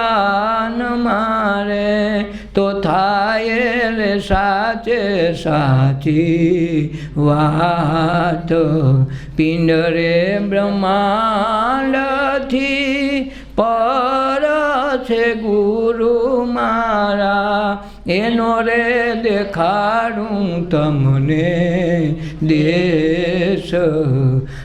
મેદાન મારે તો થાય રે સાચે સાચી વાત. પિંડ રે બ્રહ્માંડથી પર છે ગુરુ મારા. એનો રે દેખાડું તમને દેશ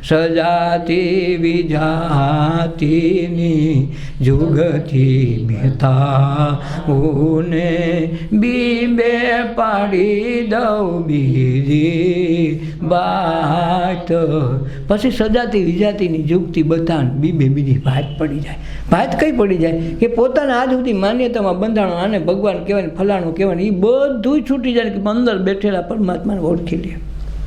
સજાતી વિજાતીની જુગથી મેતા ઉને બીબે પાડી દઉં બીજી વાત પછી સજાતી વિજાતીની જુગતી બધાને બીબે બીજી ભાત પડી જાય. ભાત કઈ પડી જાય? કે પોતાના આજ સુધી માન્યતામાં બંધાણો આને ભગવાન કહેવાય ફલાણું કહેવાય એ બધું છૂટી જાય કે અંદર બેઠેલા પરમાત્માને ઓળખી લે.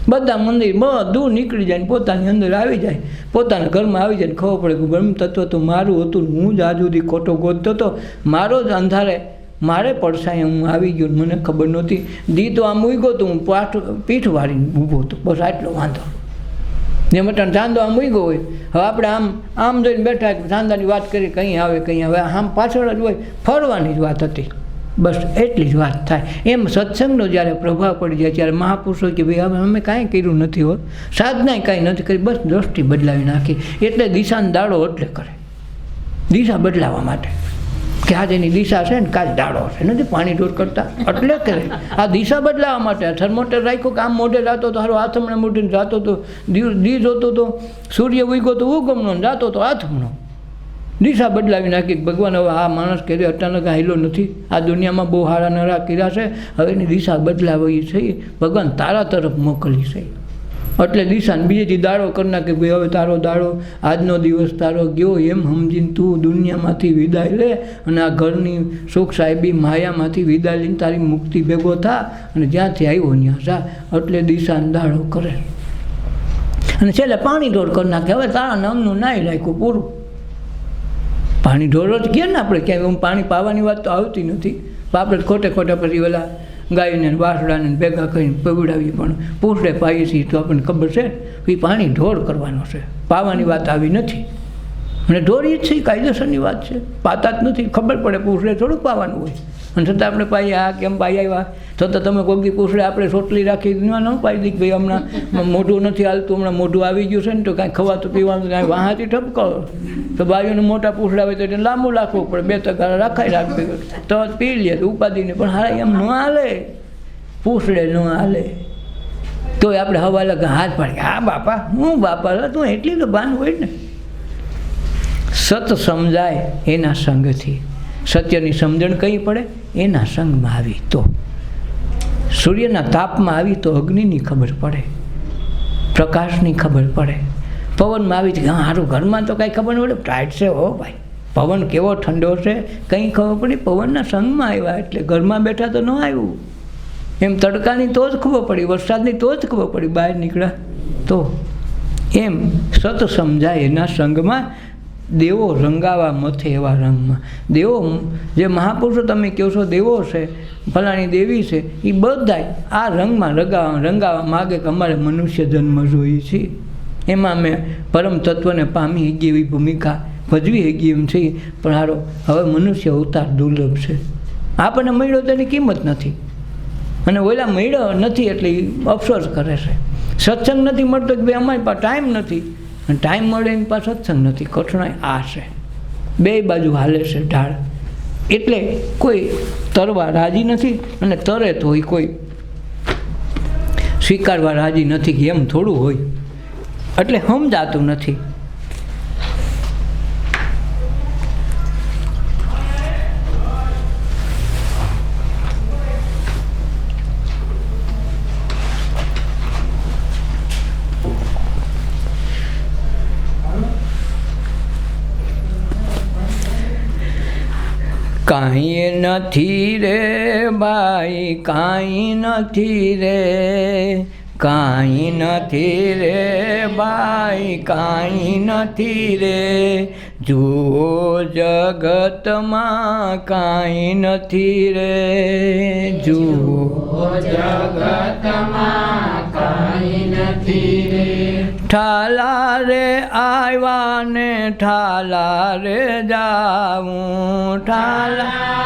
બધા મંદિર બધું નીકળી જાય ને પોતાની અંદર આવી જાય. પોતાના ઘરમાં આવી જાય ને ખબર પડે કે બ્રહ્મ તત્વ તો મારું હતું હું જ આજ સુધી ખોટો ગોતતો હતો મારો જ અંધારે, મારે પડસાએ હું આવી ગયો મને ખબર નહોતી. દી તો આમ ઉગો તો હું પાઠ, પીઠ વાળીને ઊભો હતો. બસ આટલો વાંધો. જે મટણ ચાંદો આમ ઉગો હોય. હવે આપણે આમ આમ જોઈને બેઠા ચાંદાની વાત કરી કંઈ આવે કંઈ આવે. આમ પાછળ જ હોય. ફરવાની જ વાત હતી. બસ એટલી જ વાત થાય. એમ સત્સંગનો જ્યારે પ્રભાવ પડી જાય ત્યારે મહાપુરુષો કે ભાઈ હવે અમે કાંઈ કર્યું નથી હોત. સાધનાએ કાંઈ નથી કરી, બસ દ્રષ્ટિ બદલાવી નાખી. એટલે દિશાને દાડો એટલે કરે. દિશા બદલાવવા માટે. કે આજ એની દિશા છે ને કાલ દાડો છે નથી પાણી દૂર કરતા. એટલે કરે. આ દિશા બદલાવવા માટે. થર્મોમીટર રાખ્યો કે આમ મોઢે જાતો તો હારો હાથમણે મોઢીને જાતો તો દી જોતો તો સૂર્ય ઉગ્યો તો ઉગમનો જાતો તો આથમણો દિશા બદલાવી નાખી ભગવાન હવે આ માણસ કે અચાનક હાઈલો નથી. આ દુનિયામાં બહુ હારા નરા કર્યા છે. હવે એની દિશા બદલાવી છે. ભગવાન તારા તરફ મોકલી છે. એટલે દિશાને બીજેથી દાડો કરી નાખે ભાઈ હવે તારો દાડો, આજનો દિવસ તારો ગયો. એમ સમજીને તું દુનિયામાંથી વિદાય લે અને આ ઘરની સુખ સાહેબી માયામાંથી વિદાય લઈને તારી મુક્તિ ભેગો થા અને જ્યાંથી આવ્યો ત્યાં સા એટલે દિશાને દાડો કરે. અને છેલ્લે પાણી ઢોર કરી નાખે. હવે તારા નામનું નાઈ રાખ્યું પૂરું. પાણી ઢોરો જ કહે ને આપણે ક્યાંય, આમ પાણી પાવાની વાત તો આવતી નથી. પણ આપણે ખોટે ખોટા પછી ઓલા ગાયને વાસડાને ભેગા કરીને પગડાવી પણ પૂછડે પાઈએ છીએ તો આપણને ખબર છે એ પાણી ઢોર કરવાનો છે. પાવાની વાત આવી નથી. અને ઢોરી જ છે કાયદેસરની વાત છે. પાતા જ નથી, ખબર પડે પૂછડે થોડુંક પાવાનું હોય. અને છતાં આપણે પાઈ આ કેમ પાઈ આવ્યા? છતાં તમે કોઈક દી પૂછડે આપણે સોટલી રાખી ન પાઈ દી ભાઈ હમણાં. મોઢું નથી હાલતું, હમણાં મોઢું આવી ગયું છે ને તો કાંઈ ખવાતું પીવાનું કાંઈ વાહાથી ઠપકો. તો બાજુને મોટા પૂછડા હોય તો એને લાંબુ રાખવું પડે. બે તગારા રાખાઈ રાખવી તો પી લે તો ઉપાધિને. પણ હા એમ ન હાલે. પૂછડે ન હાલે. તોય આપણે હવાલે હાથ પાડી હા બાપા, હું બાપા? તું એટલી તો ભાન હોય ને. સત સમજાય એના સંગથી. સત્યની સમજણ કઈ પડે? એના સંગમાં આવી તો. સૂર્યના તાપમાં આવી તો અગ્નિની ખબર પડે. પ્રકાશની ખબર પડે. પવનમાં આવી તો, હા સારું ઘરમાં તો કાંઈ ખબર ન પડે. ટાઈટ છે હો ભાઈ. પવન કેવો ઠંડો છે, કંઈ ખબર પડી પવનના સંગમાં આવ્યા એટલે ઘરમાં બેઠા તો ન આવ્યું. એમ તડકાની તો જ ખબર પડી, વરસાદની તો જ ખબર પડી, બહાર નીકળ્યા તો. એમ સત સમજાય એના સંગમાં દેવો રંગાવા મથે એવા રંગમાં. દેવો જે મહાપુરુષો તમે કહો છો, દેવો છે, ફલાણી દેવી છે એ બધાય આ રંગમાં રંગાવા રંગાવા માગે કે અમારે મનુષ્ય જન્મ જોઈએ છીએ એમાં મેં પરમ તત્વને પામી એવી ભૂમિકા ભજવી ગઈ એમ છે પણ હારો, હવે મનુષ્ય અવતાર દુર્લભ છે. આપણને મળ્યો તેની કિંમત નથી. અને ઓલા મળ્યો નથી એટલે અફસોસ કરે છે. સત્સંગ નથી મળતો કે ભાઈ અમારી પાસે ટાઈમ નથી. અને ટાઈમ મળે એની પાસે સત્સંગ નથી. કઠણાઈ આ છે. બે બાજુ હાલે છે ઢાળ. એટલે કોઈ તરવા રાજી નથી અને તરે તો હોય કોઈ સ્વીકારવા રાજી નથી એમ થોડું હોય. એટલે સમજાતું નથી. કાંઈ નથી રે બાઈ, કાંઈ નથી રે, કાંઈ નથી રે બાઈ, કાંઈ નથી રે. જુઓ જગતમાં કાંઈ નથી રે, જુઓ જગતમાં કાંઈ નથી રે. ઠાલા રે આવ્યા ને ઠાલા રે જાવું ઠાલા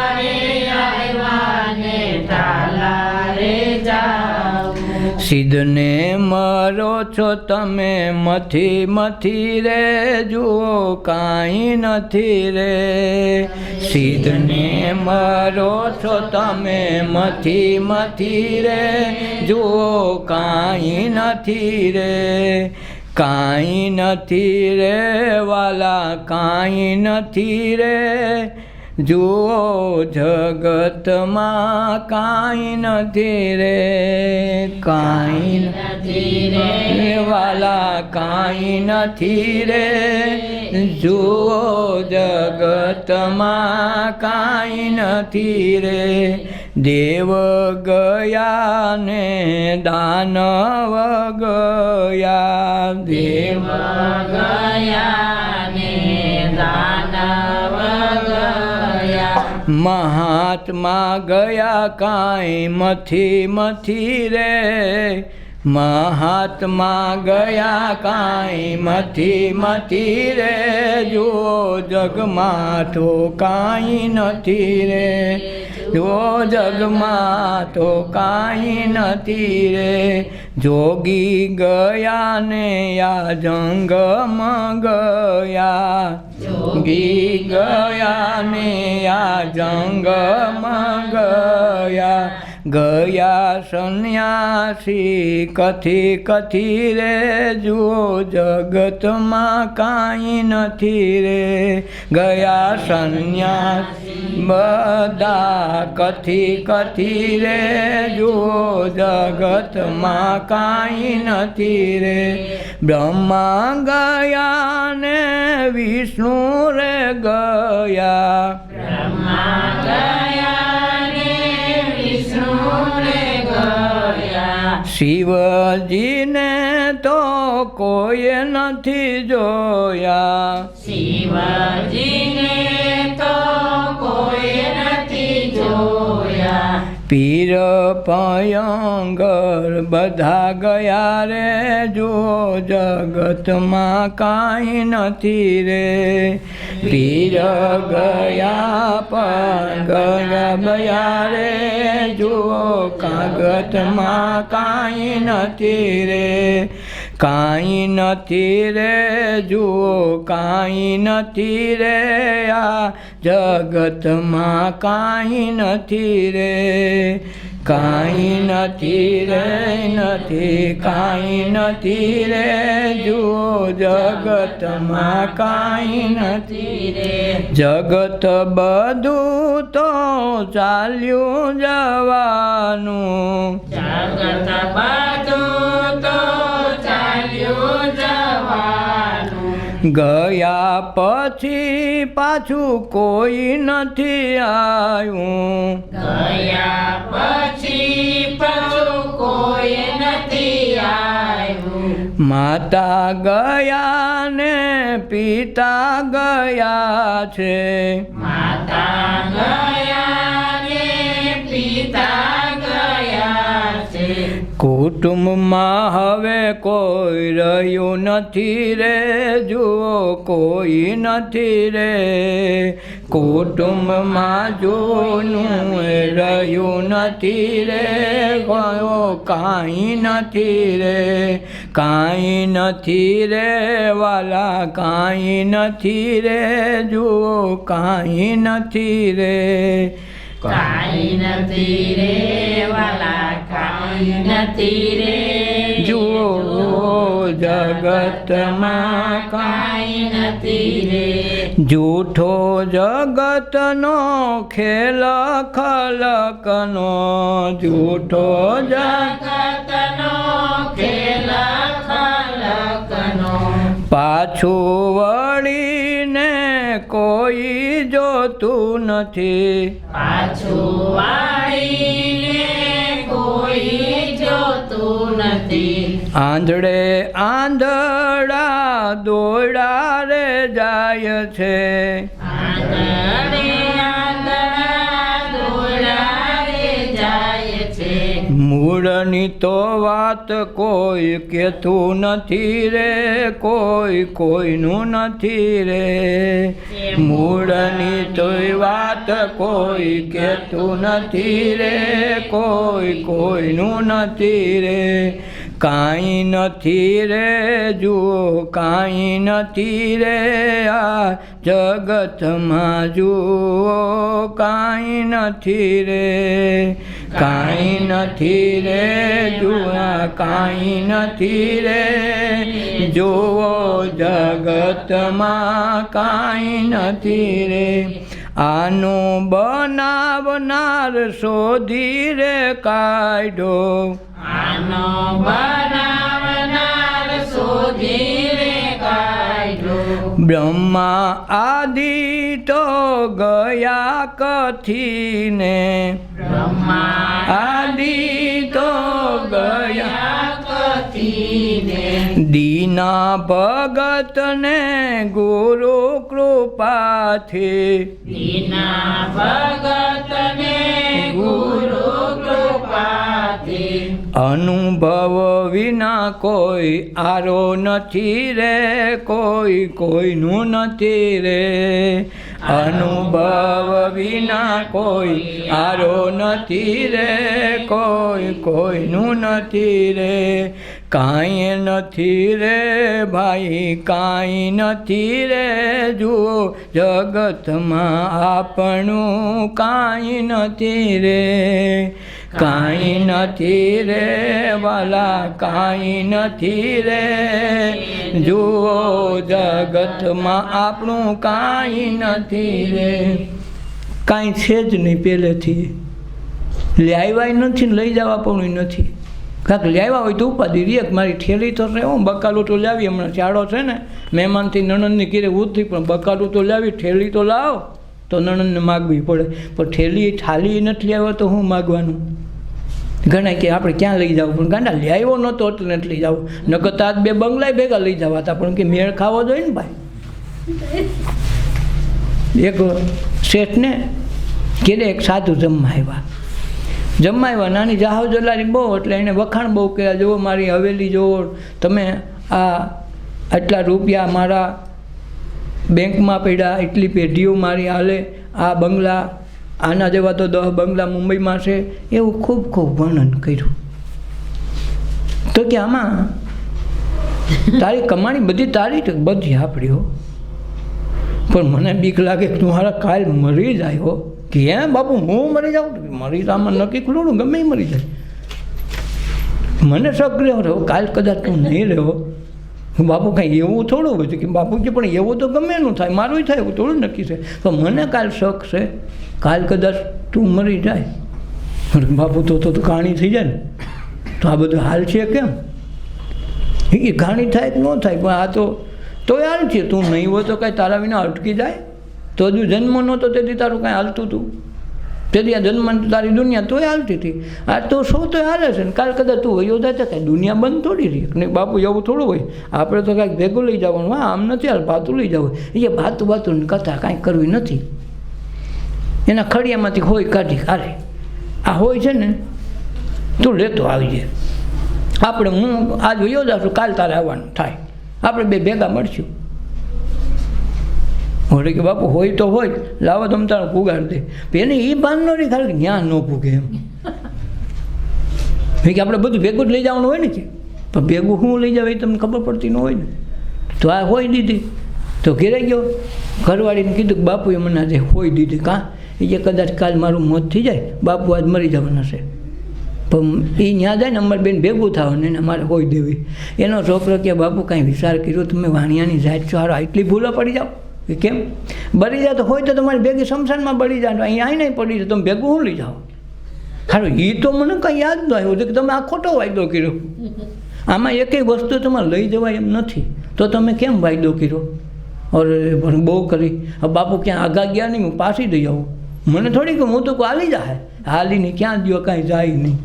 સિદ્ધને મરો છો તમે, મથી મથી રે, જુઓ કાંઈ નથી રે. સિદ્ધને મરો છો તમે, મથી મથી રે, જુઓ કાંઈ નથી રે. કાંઈ નથી રે વાલા, કાંઈ નથી રે. જુઓ જગતમાં કાંઈ નથી રે. કાંઈ નથી રે વાલા, કાંઈ નથી રે. જુઓ જગતમાં કાંઈ નથી રે. દેવ ગયા ને દાનવ ગયા દેવ મહાત્મા ગયા કાંઈ મથી મથી રે. મહાત્મા ગયા કાંઈ મથી મથી રે. જો જગમાં તો કાંઈ નથી રે. જો જગમાં તો કાંઈ નથી રે. જોગી ગયા ને આ જંગમ ગયા. જોગી ગયા ને આ જંગમ ગયા. ગયા સંન્યાસી કથી કથી રે? જુઓ જગતમાં કાંઈ નથી રે. ગયા સંન્યાસ બધા કથી કથી રે? જુઓ જગતમાં કાંઈ નથી રે. બ્રહ્મા ગયા ને વિષ્ણુ રે ગયા શિવજીને તો કોઈ નથી જોયા. શિવજીને પીર પયંગર બધા ગયા રે જો જગતમાં કાંઈ નથી રે. પીર ગયા ગયા ગયા રે, જુઓ કાગતમાં કાંઈ નથી રે. કાંઈ નથી રે જુઓ, કાંઈ નથી રે આ જગતમાં કાંઈ નથી રે. કાંઈ નથી રે, નથી, કાંઈ નથી રે જુઓ, જગતમાં કાંઈ નથી રે. જગત બધું તો ચાલ્યું જવાનું. જગત ગયા પછી પાછું કોઈ નથી આવ્યું. ગયા પછી પાછું કોઈ નથી આવ્યું. માતા ગયા ને પિતા ગયા છે. માતા ગયા કુટુંબમાં હવે કોઈ રહ્યું નથી રે, જુઓ કોઈ નથી રે. કુટુંબમાં જોનું રહ્યું નથી રે, ગયો કાંઈ નથી રે. કાંઈ નથી રે વાલા, કાંઈ નથી રે, જુઓ કાંઈ નથી રે. કાંઈ નથી રે વાલા કાંઈ નથી રે જુઓ જગતમાં કાંઈ નથી રે જૂઠો જગતનો ખેલ ખલકનો જૂઠો જગ જગતનો ખેલ ખલકનો. પાછું વળીને કોઈ જોતું નથી. પાછું વાળીને કોઈ જોતું નથી. આંધળે આંધળા દોડા રે જાય છે. આંધળે મૂળની તો વાત કોઈ કેતું નથી રે, કોઈ કોઈનું નથી રે. મૂળની તોય વાત કોઈ કેતું નથી રે, કોઈ કોઈનું નથી રે. કાંઈ નથી રે, જુઓ કાંઈ નથી રે, આ જગતમાં જુઓ કાંઈ નથી રે. કાંઈ નથી રે જુવા કાંઈ નથી રે. જુઓ જગતમાં કાંઈ નથી રે. આનું બનાવનાર શોધી રે કાઢો આનો બનાવનાર શોધી બ્રહ્મા આદિ તો ગયા કથીને. બ્રહ્મા આદિ તો ગયા દીના. ભગતને ગુરુ કૃપાથી. દીના ભગતને ગુરુ કૃપાથી. અનુભવ વિના કોઈ આરો નથી રે કોઈ કોઈનું નથી રે. અનુભવ વિના કોઈ આરો નથી રે કોઈ કોઈનું નથી રે. કાંઈ નથી રે ભાઈ, કાંઈ નથી રે જુઓ જગતમાં આપણું કાંઈ નથી રે. કાંઈ નથી રે વાલા, કાંઈ નથી રે જુઓ જગતમાં આપણું કાંઈ નથી રે. કાંઈ છે જ નહીં પહેલેથી. લે, આવ્યા નથી ને લઈ જવા પણ નથી. કાંક લાવ્યા હોય તો ઉપાધિ રે મારી ઠેલી તો છે, હું, બકાલું તો લાવી, હમણાં ચાડો છે ને, મહેમાનથી નણંદની કીરે ઉતરી પણ બકાલું તો લાવી ઠેલી તો લાવ, તો નણંદને માગવી પડે. પણ ઠેલી થાલી નથી લાવ્યો તો હું માગવાનું? ઘણા કે આપણે ક્યાં લઈ જવું? પણ ગાંડા લાવ્યો નહોતો એટલે નથી લઈ જવું. નકર તો આજ બે બંગલાય ભેગા લઈ જવા હતા, પણ કે મેળ ખાવો જોઈએ ને ભાઈ? એક શેઠને કે એક સાધુ જમવા આવ્યા. જમવા આવ્યા નાની જાહો જલારી બહુ, એટલે એને વખાણ બહુ કર્યા. જુઓ મારી હવેલી, જુઓ, તમે આ આટલા રૂપિયા મારા બેંકમાં પડ્યા, એટલી પેઢીઓ મારી હાલે. આ બંગલા, આના જેવા તો દહ બંગલા મુંબઈમાં છે. એવું ખૂબ ખૂબ વર્ણન કર્યું. તો કે આમાં તારી કમાણી બધી તારી બધી આપણી પણ મને બીક લાગે કે તું મારા કાલ મરી જાય હો. કે હે બાપુ, હું મરી જાઉં? મરી આમાં નક્કી ખુલ્લું ગમે એ મરી જાય. મને શક રહ્યો રહ્યો કાલ કદાચ તું નહીં રહ્યો. બાપુ કાંઈ એવું થોડું હોય છે કે બાપુજી પણ એવું તો ગમે એનું થાય, મારું થાય, એવું થોડું નક્કી છે. તો મને કાલ શક છે, કાલ કદાચ તું મરી જાય. બાપુ તો તો કહાણી થઈ જાય ને. તો આ બધું હાલ છે કેમ? એ ઘાણી થાય કે ન થાય, પણ આ તો તો હાલ છે. તું નહીં હોય તો કાંઈ તારા વિના અટકી જાય? તો હજુ જન્મ નહોતો, તેથી તારું કાંઈ હાલતું હતું તેથી આ જન્મ તારી દુનિયા તોય હાલતી હતી. આ તો સૌ તો હાલે છે ને. કાલ કદાચ તું વયો જાય કાંઈ દુનિયા બંધ થોડી રહી. ને બાપુ, એવું થોડું હોય. આપણે તો કાંઈક ભેગું લઈ જવાનું. હા, આમ નથી હાલ, ભાતું લઈ જવું. એ ભાતું ભાતું કથા કાંઈ કરવી નથી. એના ખડિયામાંથી હોય કાઢી કાઢે આ હોય છે ને, તું લેતો આવી જાય આપણે હું આજ વયો જાશું, કાલ તારે આવવાનું થાય. આપણે બે ભેગા મળશું. વળી કે બાપુ, હોય તો હોય લાવો તમ તારે પુગાડ દે. એને એ ભાન ન રહી ખાલી જ્ઞાન ન પૂગે એમ. કે આપણે બધું ભેગું જ લઈ જવાનું હોય ને કે. પણ ભેગું શું લઈ જાવ એ તમને ખબર પડતી ન હોય ને. તો આ હોય દીધી. તો ઘેરે ગયો. ઘરવાળીને કીધું કે બાપુએ મને આજે હોય દીધી. કાં? એ જે કદાચ કાલ મારું મોત થઈ જાય. બાપુ આજ મરી જવાના છે. પણ એ ત્યાં જાય ને અમારે બેન ભેગું થવાનું એને અમારે હોય દેવી. એનો છોકરો કે, બાપુ કાંઈ વિચાર કર્યો? તમે વાણિયાની જાત છો. હારો એટલી ભૂલો પડી જાઓ. કે કેમ? બળી જાય તો હોય તો તમારી ભેગી શમશાનમાં બળી જાય, તો અહીંયા અહીં નહીં પડી જાય, તમે ભેગું હું લઈ જાઓ? સારું એ તો મને કંઈ યાદ ન આવ્યું કે તમે આ ખોટો વાયદો કર્યો. આમાં એકેય વસ્તુ તમારે લઈ જવાય એમ નથી. તો તમે કેમ વાયદો કર્યો? અરે, પણ બહુ કરી. બાપુ ક્યાં આગા ગયા નહીં, હું પાછી દઈ આવું. મને થોડી કે હું તો હાલી જાય હાલીને ક્યાં દો કાંઈ જાય નહીં.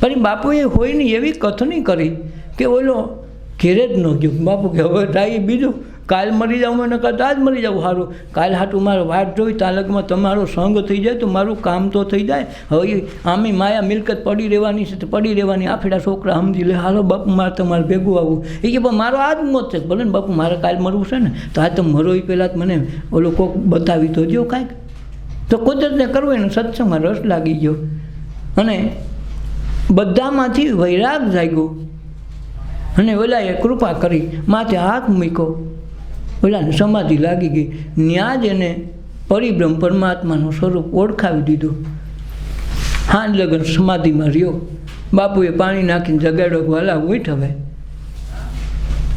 પણ બાપુએ હોય ને એવી કથની કરી કે ઓલો ઘેરે જ ન ગયો. બાપુ કે, હવે થાય બીજું કાલ મરી જાઉં મને કરતાં આજ મરી જાઉં સારું કાલ હાટું મારે વાત જોઈ તાલકમાં તમારો સંગ થઈ જાય તો મારું કામ તો થઈ જાય. હવે આમી માયા મિલકત પડી રહેવાની છે તો પડી રહેવાની. આફેડા છોકરા સમજી લે, હાલો બાપુ, મારે તમારે ભેગું આવવું. એ કે, પણ મારો આજ મોત છે. ભલે ને બાપુ, મારે કાલ મરવું છે ને, તો આ તો મરો એ પહેલાં મને ઓલો કોક બતાવી તો જો કાંઈક. તો કુદરતને કરવું એનો સત્સંગમાં રસ લાગી ગયો. અને બધામાંથી વૈરાગ જાગ્યો. અને ઓલાએ કૃપા કરી, માથે હાથ મૂક્યો. ઓલાને સમાધિ લાગી ગઈ. ત્યાં જ એને પરિબ્રહ્મ પરમાત્માનું સ્વરૂપ ઓળખાવી દીધું. હાન લગન સમાધિમાં રહ્યો. બાપુએ પાણી નાખીને જગાડો વાલા, ઉઠ હવે.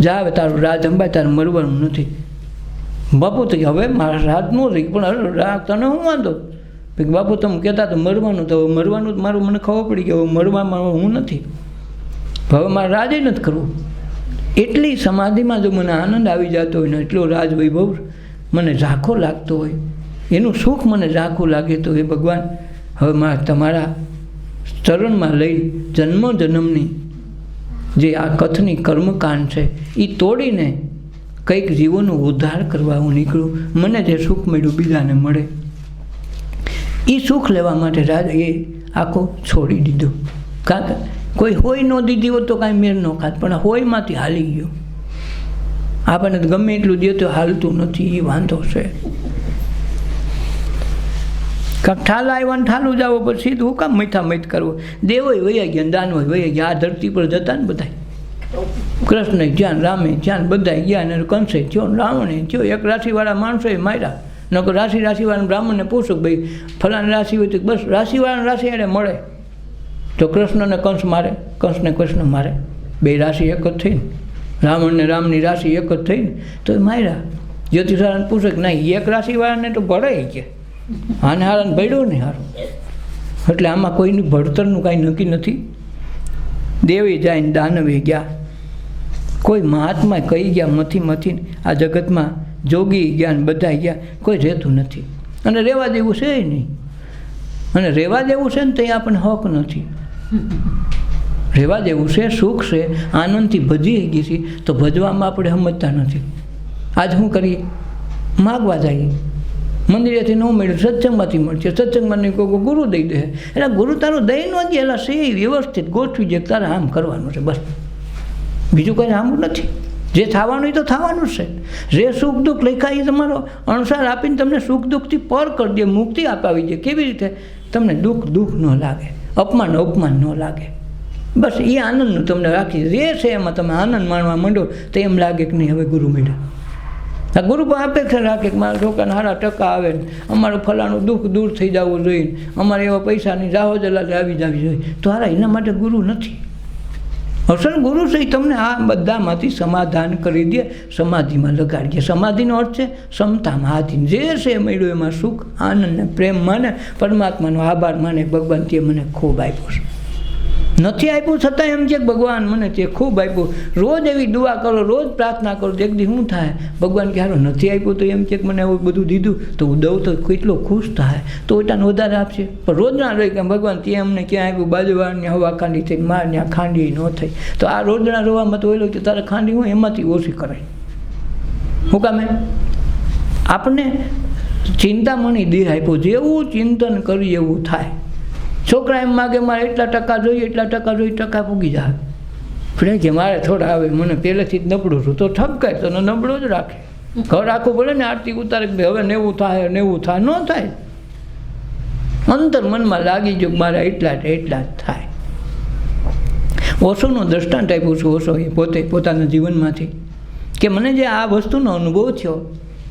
જા હવે, તારું રાજ અંબાય, તારે મરવાનું નથી. બાપુ, તો હવે મારા રાત ન રહી, પણ રાત તને હું વાંધો? બાપુ, તમે કહેતા તો મરવાનું, તો હવે મરવાનું મારું મને ખબર પડી કે હવે મરવામાં હું નથી. હવે મારે રાજે નથી કરવું. એટલી સમાધિમાં જો મને આનંદ આવી જતો હોય ને એટલો રાજ વૈભવ મને ઝાંખો લાગતો હોય, એનું સુખ મને ઝાંખું લાગે તો એ ભગવાન, હવે મા તમારા ચરણમાં લઈ જન્મ જન્મની જે આ કથની કર્મકાંડ છે એ તોડીને કંઈક જીવોનો ઉદ્ધાર કરવા હું નીકળું. મને જે સુખ મળ્યું બીજાને મળે. એ સુખ લેવા માટે રાજ એ આખો છોડી દીધો. કારણ કોઈ હોય ન દીધી હોત તો કાંઈ મેર ન ખાત, પણ હોયમાંથી હાલી ગયો. આપણને ગમે એટલું દે તો હાલતું નથી એ વાંધો છે. કાંક ઠાલા આવ્યા ઠાલું જાવો પછી હું કામ મૈથા મૈથ કરવો? દેવો વૈયા ગયા હોય વૈયા ગયા, આ ધરતી પર જતા ને બધા કૃષ્ણ જ્યાં રામે જ્યાં બધા ગયા ને કંસે થયો રાવણે થયો, એક રાશિવાળા માણસોએ માર્યા. નકર રાશિ રાશિવાળા બ્રાહ્મણને પૂછો ભાઈ, ફલાણ રાશિ હોય તો બસ રાશિવાળાને રાશિ એને મળે. તો કૃષ્ણને કંસ મારે, કંસને કૃષ્ણ મારે. બે રાશિ એક જ થઈને, રાવણને રામની રાશિ એક જ થઈને તો એ માર્યા. જ્યોતિષારાયણ પૂછે કે નહીં, એક રાશિવાળાને તો ભળાય કે. આને હારાને ભળ્યો ને હારું. એટલે આમાં કોઈનું ભણતરનું કાંઈ નક્કી નથી. દેવી જાય દાનવે ગયા. કોઈ મહાત્મા કહી ગયા મથી મથી આ જગતમાં જોગી ગયા ને બધા ગયા, કોઈ રહેતું નથી. અને રહેવા દેવું છે નહીં. અને રહેવા દેવું છે ને તે આપણને હક નથી. રહેવા દેવું છે, સુખ છે, આનંદથી ભજી ગઈ છે તો ભજવામાં આપણે સમજતા નથી. આજ શું કરીએ માગવા જઈએ. મંદિરેથી ન મળ્યું, સત્સંગમાંથી મળશે. સત્સંગમાં નહીં કોઈ ગુરુ દઈ દે. એટલે ગુરુ તારું દઈ ન દે, એટલે સે વ્યવસ્થિત ગોઠવી દે તારે આમ કરવાનું છે, બસ. બીજું કંઈ આમ નથી. જે થવાનું એ તો થવાનું છે. જે સુખ દુઃખ લખાય એ તમારો અણસાર આપીને તમને સુખ દુઃખથી પર કરી દે, મુક્તિ અપાવી દે. કેવી રીતે? તમને દુઃખ દુઃખ ન લાગે. અપમાન અપમાન ન લાગે. બસ એ આનંદનું તમને રાખી જે છે એમાં તમે આનંદ માણવા માંડો, તો એમ લાગે કે નહીં, હવે ગુરુ મળ્યા. આ ગુરુ પણ અપેક્ષા રાખે કે મારા છોકરાને સારા ટકા આવે અમારું ફલાણું દુઃખ દૂર થઈ જવું જોઈએ અમારે એવા પૈસાની જાહો જલાલે આવી જવી જોઈએ. તો હારા, એના માટે ગુરુ નથી. અસલ ગુરુ એ તમને આ બધામાંથી સમાધાન કરી દે, સમાધિમાં લગાડી દે. સમાધિનો અર્થ છે ક્ષમતામાં હાથી જે છે મળ્યું એમાં સુખ, આનંદ પ્રેમ માને, પરમાત્માનો આભાર માને, ભગવાન તે મને ખૂબ આપ્યો છે. નથી આપ્યું, છતાં એમ છે ભગવાન મને તે ખૂબ આપ્યું. રોજ એવી દુઆ કરો, રોજ પ્રાર્થના કરો એક દી શું થાય? ભગવાન કે હારો નથી આપ્યું તો એમ છે મને આવું બધું દીધું, તો હું દઉં તો કેટલો ખુશ થાય? તો ઓટાને વધારે આપશે. પણ રોજ ના રહી કે, ભગવાન, તે અમને ક્યાં આપ્યું? બાજુવાળાની હવા ખાંડી થઈ ત્યાં ખાંડી ન થઈ. તો આ રોજના રોવામાં તો ઓલો કે, તારે ખાંડી હોય એમાંથી ઓછી કરાય. હું કામે આપણને ચિંતામણી દેહ આપ્યો, જેવું ચિંતન કરી એવું થાય. છોકરા એમ માગે, મારે એટલા ટકા જોઈએ, એટલા ટકા જોઈએ, ટકા પૂગી જાય ફ્રેન્ડ કે મારે થોડા આવે, મને પહેલેથી જ નબળું છું. તો ઠપકાય તો નબળો જ રાખે. ઘર આખું ભલે ને, આરતી ઉતારે કે હવે નેવું થાય નેવું થાય, ન થાય. અંતર મનમાં લાગી જો મારે એટલા એટલા જ થાય. ઓશોનો દ્રષ્ટાંત આપ્યું છું, ઓશો એ પોતે પોતાના જીવનમાંથી. કે મને જે આ વસ્તુનો અનુભવ થયો,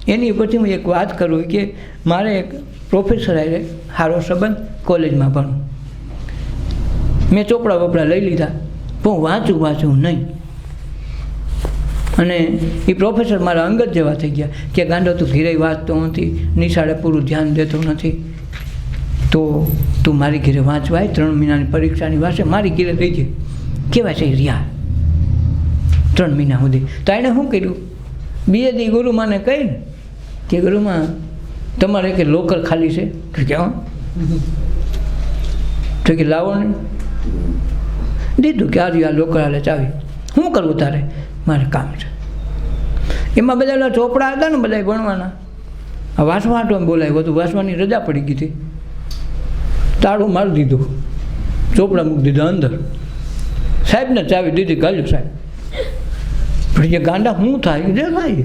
એની પછી હું એક વાત કરું કે મારે એક પ્રોફેસર આવે સારો સંબંધ કોલેજમાં ભણું. મેં ચોપડા વપડા લઈ લીધા, પણ વાંચું વાંચું નહીં. અને એ પ્રોફેસર મારા અંગત જેવા થઈ ગયા, કે ગાંડો તું ઘીરે વાંચતો નથી, નિશાળે પૂરું ધ્યાન દેતો નથી. તો તું મારી ઘીરે વાંચવાય, ત્રણ મહિનાની પરીક્ષાની વાંચે, મારી ઘીરે લઈ જાય કેવા છે રિયા ત્રણ મહિના સુધી. તો એણે શું કર્યું? બીએ દી ગુરુમાને કહીને કે, ગુરુમાં તમારે કે લોકર ખાલી છે? કે હા તો કે લાવો ને. દીધું કે આજે આ લોકર હાલે ચાવી. શું કરવું તારે? મારે કામ છે. એમાં બધા ચોપડા હતા ને બધા ભણવાના. આ વાંચવા વાંચવા બોલાવ્યું હતું વાંચવાની રજા પડી ગઈ હતી. તાળું મારી દીધું. ચોપડા મૂકી દીધા અંદર. સાહેબને ચાવી દીધી કાલ્યું સાહેબ. પણ જે ગાંડા શું થાય? જે થાય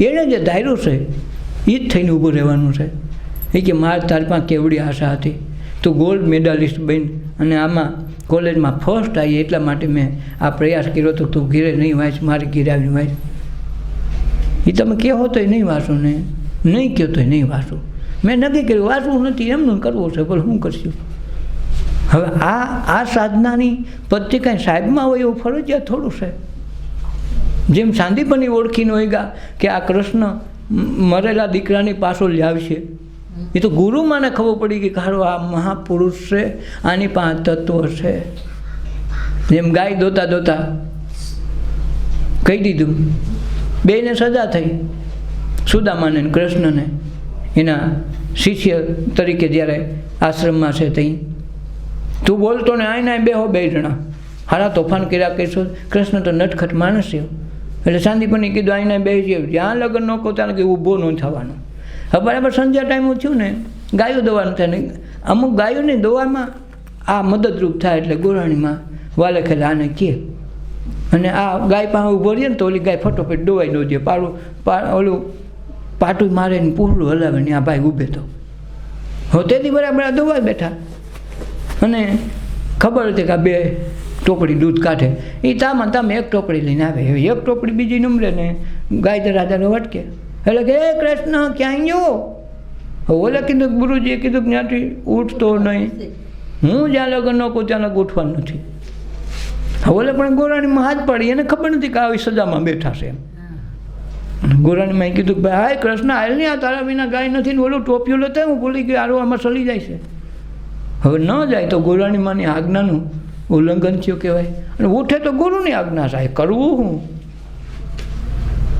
એણે જે ધાર્યું છે એ જ થઈને ઊભું રહેવાનું છે. એ કે મારે તારી પાસે કેવડી આશા હતી? તું ગોલ્ડ મેડાલિસ્ટ બન અને આમાં કોલેજમાં ફર્સ્ટ આવી એટલા માટે મેં આ પ્રયાસ કર્યો તો તું ઘીરે નહીં વાંચ, મારે ઘીરે આવીને વાંચ. એ તમે કહો તોય નહીં વાંચો ને. નહીં કહો તોય નહીં વાંચો. મેં નક્કી કર્યું, વાંચવું નથી, એમનું કરવું છે, પણ હું કરશું? હવે આ આ સાધનાની પદ્ધતિ કાંઈ સાહેબમાં હોય એવું ફરજિયાત થોડું છે. જેમ સાંદીપની ઓળખીને હોય ગા કે આ કૃષ્ણ મરેલા દીકરાની પાછો લાવશે એ તો ગુરુમાંને ખબર પડી કે ખારો આ મહાપુરુષ છે આની પાસે તત્વ છે. જેમ ગાય દોતા દોતા કહી દીધું. બેને સજા થઈ. સુદામાને કૃષ્ણને. એના શિષ્ય તરીકે જ્યારે આશ્રમમાં છે ત્યાં તું બોલતો ને આઈને આય બેહો બે જણા. હારા તોફાન કર્યા કહીશું. કૃષ્ણ તો નટખટ માણસ છે. એટલે શાંતિપની કીધું, આઈને બે છે. જ્યાં લગ્ન ન કહો ત્યાં કે ઊભો ન થવાનો. હવે બરાબર સંધ્યા ટાઈમ થયું ને, ગાયો દવાનું થાય ને, અમુક ગાયોની દોવામાં આ મદદરૂપ થાય એટલે ગોરાણીમાં વાલે ખેલે આને કહે. અને આ ગાય પાસે ઊભો રહીએ ને તો ઓલી ગાય ફટોફટ દોવાઈ દો. દે પાડું ઓલું પાટું મારે ને પૂરું હલાવે ને આ ભાઈ ઊભે તો. હવે તેથી બરાબર આ દોવાઈ બેઠા. અને ખબર હતી કે આ બે ટોપડી દૂધ કાઢે. એ તામાં તામે એક ટોપડી લઈને આવે. એક ટોપડી બીજી નમરે ને ગાય તો રાજાને વટકે. એટલે કે, હે કૃષ્ણ ક્યાં ગયો ઓલે કીધું ગુરુજીએ કીધું ત્યાંથી ઉઠતો નહીં. હું જ્યાં લગન ન કહું ત્યાં લગ ઉઠવાનું નથી. ઓલે પણ ગોરાણીમાં હાથ પડી, એને ખબર નથી કે આવી સજામાં બેઠા છે એમ. ગોરાણીમાં કીધું કે, ભાઈ, હાય કૃષ્ણ, હાલ નહીં, આ તારા વિના ગાય નથી ને ઓલું ટોપિયું લેતા હું ભૂલી ગયો આરો આમાં ચલી જાય છે. હવે ન જાય તો ગોરાણીમાંની આજ્ઞાનું ઉલ્લંઘન થયું કહેવાય. અને ઉઠે તો ગુરુની આજ્ઞા સાહેબ કરવું હું.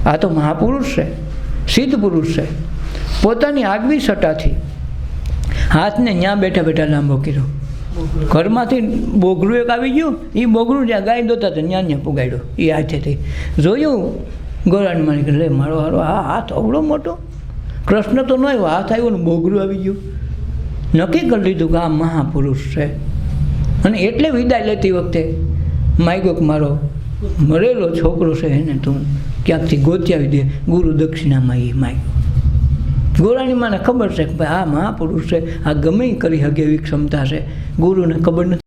આ તો મહાપુરુષ છે, સિદ્ધ પુરુષ છે. પોતાની આગવી સટાથી હાથને ત્યાં બેઠા બેઠા લાંબો કર્યો. ઘરમાંથી બોગરું એક આવી ગયું એ બોગરું જ્યાં ગાય દોતા હતા ત્યાં ત્યાં પુગાડ્યો એ હાથેથી. જોયું, ગોરાણ કે, લે, મારો હારો, આ હાથ અવડો મોટો. કૃષ્ણ તો ન આવ્યો હાથ આવ્યો ને બોગરું આવી ગયું. નક્કી કરી લીધું કે આ મહાપુરુષ છે. અને એટલે વિદાય લેતી વખતે માયગોક મારો મરેલો છોકરો છે એને તું ક્યાંકથી ગોત્યાવી દે? ગુરુ દક્ષિણામાં એ માય ગોરાણી માને ખબર છે કે ભાઈ આ મહાપુરુષ છે, આ ગમે કરી શકે એવી ક્ષમતા છે. ગુરુને ખબર નથી.